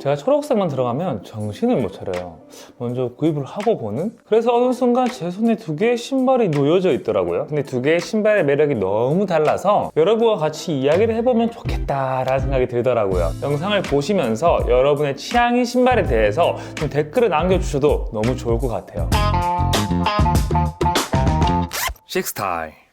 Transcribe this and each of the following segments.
제가 초록색만 들어가면 정신을 못 차려요. 먼저 구입을 하고 보는? 그래서 어느 순간 제 손에 두 개의 신발이 놓여져 있더라고요. 근데 두 개의 신발의 매력이 너무 달라서 여러분과 같이 이야기를 해보면 좋겠다라는 생각이 들더라고요. 영상을 보시면서 여러분의 취향인 신발에 대해서 좀 댓글을 남겨주셔도 너무 좋을 것 같아요. 식스타일 어,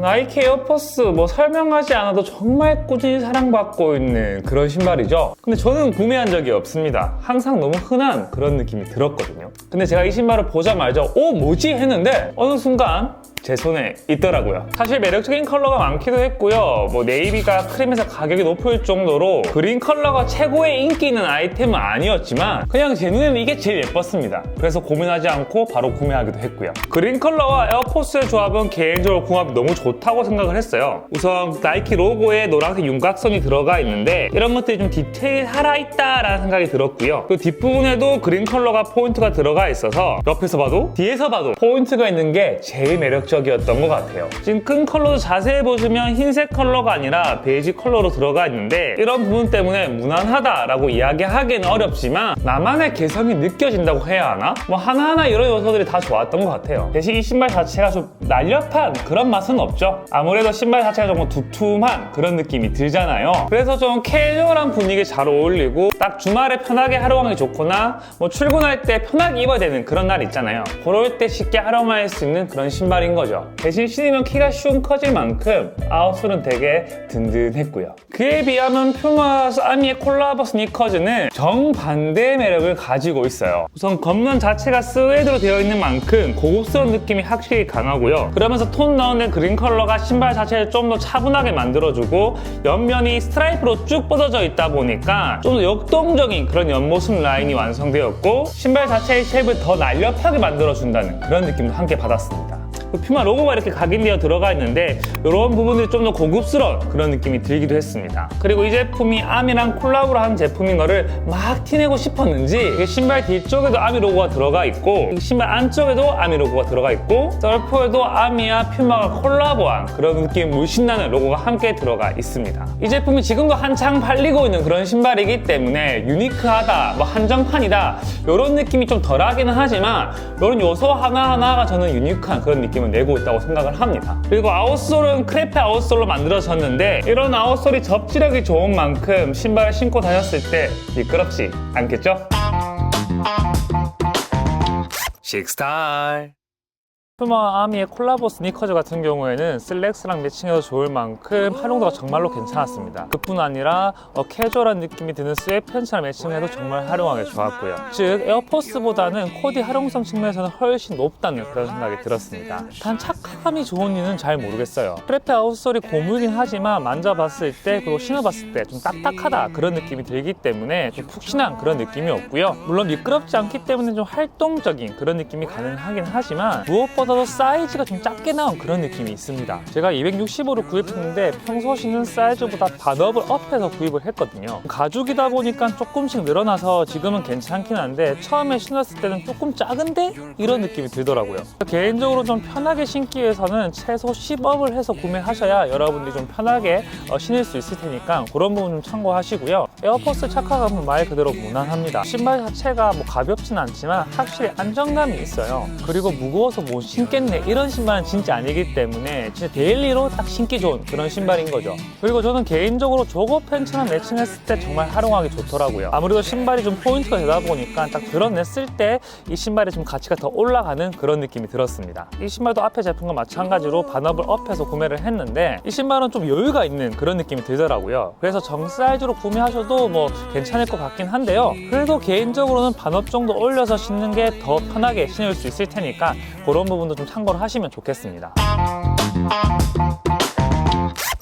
나이키 에어포스 뭐 설명하지 않아도 정말 꾸준히 사랑받고 있는 그런 신발이죠. 근데 저는 구매한 적이 없습니다. 항상 너무 흔한 그런 느낌이 들었거든요. 근데 제가 이 신발을 보자마자 오 뭐지 했는데 어느 순간 제 손에 있더라고요. 사실 매력적인 컬러가 많기도 했고요. 뭐 네이비가 크림에서 가격이 높을 정도로 그린 컬러가 최고의 인기 있는 아이템은 아니었지만 그냥 제 눈에는 이게 제일 예뻤습니다. 그래서 고민하지 않고 바로 구매하기도 했고요. 그린 컬러와 에어포스의 조합은 개인적으로 궁합이 너무 좋다고 생각을 했어요. 우선 나이키 로고에 노란색 윤곽선이 들어가 있는데 이런 것들이 좀 디테일 살아있다라는 생각이 들었고요. 그 뒷부분에도 그린 컬러가 포인트가 들어가 있어서 옆에서 봐도 뒤에서 봐도 포인트가 있는 게 제일 매력적 이었던 것 같아요. 지금 끈 컬러도 자세히 보시면 흰색 컬러가 아니라 베이지 컬러로 들어가 있는데 이런 부분 때문에 무난하다라고 이야기하기는 어렵지만 나만의 개성이 느껴진다고 해야 하나? 뭐 하나하나 이런 요소들이 다 좋았던 것 같아요. 대신 이 신발 자체가 좀 날렵한 그런 맛은 없죠. 아무래도 신발 자체가 조금 두툼한 그런 느낌이 들잖아요. 그래서 좀 캐주얼한 분위기에 잘 어울리고 딱 주말에 편하게 활용하기 좋거나 뭐 출근할 때 편하게 입어야 되는 그런 날 있잖아요. 그럴 때 쉽게 활용할 수 있는 그런 신발인 거죠. 대신 신으면 키가 슝 커질 만큼 아웃솔은 되게 든든했고요. 그에 비하면 퓨마 아미의 콜라보 스니커즈는 정반대의 매력을 가지고 있어요. 우선 겉면 자체가 스웨이드로 되어 있는 만큼 고급스러운 느낌이 확실히 강하고요. 그러면서 톤 다운된 그린 컬러가 신발 자체를 좀 더 차분하게 만들어주고 옆면이 스트라이프로 쭉 뻗어져 있다 보니까 좀 더 역동적인 그런 옆모습 라인이 완성되었고 신발 자체의 쉐입을 더 날렵하게 만들어준다는 그런 느낌도 함께 받았습니다. 그 퓨마 로고가 이렇게 각인되어 들어가 있는데 이런 부분들이 좀 더 고급스러운 그런 느낌이 들기도 했습니다. 그리고 이 제품이 아미랑 콜라보를 한 제품인 거를 막 티내고 싶었는지 신발 뒤쪽에도 아미 로고가 들어가 있고 신발 안쪽에도 아미 로고가 들어가 있고 썰포에도 아미와 퓨마가 콜라보한 그런 느낌 물씬 나는 로고가 함께 들어가 있습니다. 이 제품이 지금도 한창 팔리고 있는 그런 신발이기 때문에 유니크하다, 뭐 한정판이다 이런 느낌이 좀 덜하기는 하지만 이런 요소 하나하나가 저는 유니크한 그런 느낌 을 내고 있다고 생각을 합니다. 그리고 아웃솔은 크레페 아웃솔로 만들어졌는데 이런 아웃솔이 접지력이 좋은 만큼 신발을 신고 다녔을 때 미끄럽지 않겠죠? 식스타일 푸마 아미의 콜라보 스니커즈 같은 경우에는 슬랙스랑 매칭해도 좋을 만큼 활용도가 정말로 괜찮았습니다. 그뿐 아니라 어, 캐주얼한 느낌이 드는 스웨팬츠랑 매칭해도 정말 활용하기 좋았고요. 즉 에어포스보다는 코디 활용성 측면에서는 훨씬 높다는 그런 생각이 들었습니다. 단 착함이 좋은지는 잘 모르겠어요. 크레페 아웃솔이 고무긴 하지만 만져봤을 때 그리고 신어봤을 때 좀 딱딱하다 그런 느낌이 들기 때문에 좀 푹신한 그런 느낌이 없고요. 물론 미끄럽지 않기 때문에 좀 활동적인 그런 느낌이 가능하긴 하지만 무엇보다 도 사이즈가 좀 작게 나온 그런 느낌이 있습니다. 제가 265를 구입했는데 평소 신는 사이즈보다 반업을 업해서 구입을 했거든요. 가죽이다 보니까 조금씩 늘어나서 지금은 괜찮긴 한데 처음에 신었을 때는 조금 작은데 이런 느낌이 들더라고요. 개인적으로 좀 편하게 신기 위해서는 최소 10업을 해서 구매하셔야 여러분들이 좀 편하게 어, 신을 수 있을 테니까 그런 부분 좀 참고하시고요. 에어포스 착화감은 말 그대로 무난합니다. 신발 자체가 뭐 가볍진 않지만 확실히 안정감이 있어요. 그리고 무거워서 못 신겠네 이런 신발은 진짜 아니기 때문에 진짜 데일리로 딱 신기 좋은 그런 신발인 거죠. 그리고 저는 개인적으로 조거 팬츠랑 매칭했을 때 정말 활용하기 좋더라고요. 아무래도 신발이 좀 포인트가 되다 보니까 딱 드러냈을 때 이 신발의 좀 가치가 더 올라가는 그런 느낌이 들었습니다. 이 신발도 앞에 제품과 마찬가지로 반업을 업해서 구매를 했는데 이 신발은 좀 여유가 있는 그런 느낌이 들더라고요. 그래서 정 사이즈로 구매하셔도 뭐 괜찮을 것 같긴 한데요. 그래도 개인적으로는 반업 정도 올려서 신는 게 더 편하게 신을 수 있을 테니까 그런 부분 도 좀 참고를 하시면 좋겠습니다.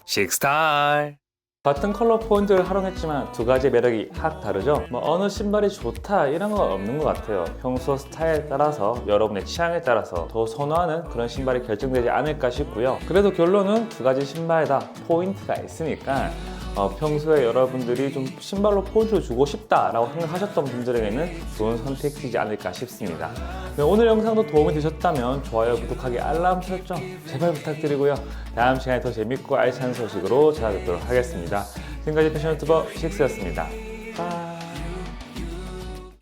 식스타일 같은 컬러 포인트를 활용했지만 두 가지 매력이 확 다르죠? 뭐 어느 신발이 좋다 이런 건 없는 것 같아요. 평소 스타일에 따라서 여러분의 취향에 따라서 더 선호하는 그런 신발이 결정되지 않을까 싶고요. 그래도 결론은 두 가지 신발 다 포인트가 있으니까 어, 평소에 여러분들이 좀 신발로 포인트를 주고 싶다라고 생각하셨던 분들에게는 좋은 선택이지 않을까 싶습니다. 네, 오늘 영상도 도움이 되셨다면 좋아요, 구독하기, 알람 설정 제발 부탁드리고요. 다음 시간에 더 재밌고 알찬 소식으로 찾아뵙도록 하겠습니다. 지금까지 패션 유튜버 식스였습니다. 바이.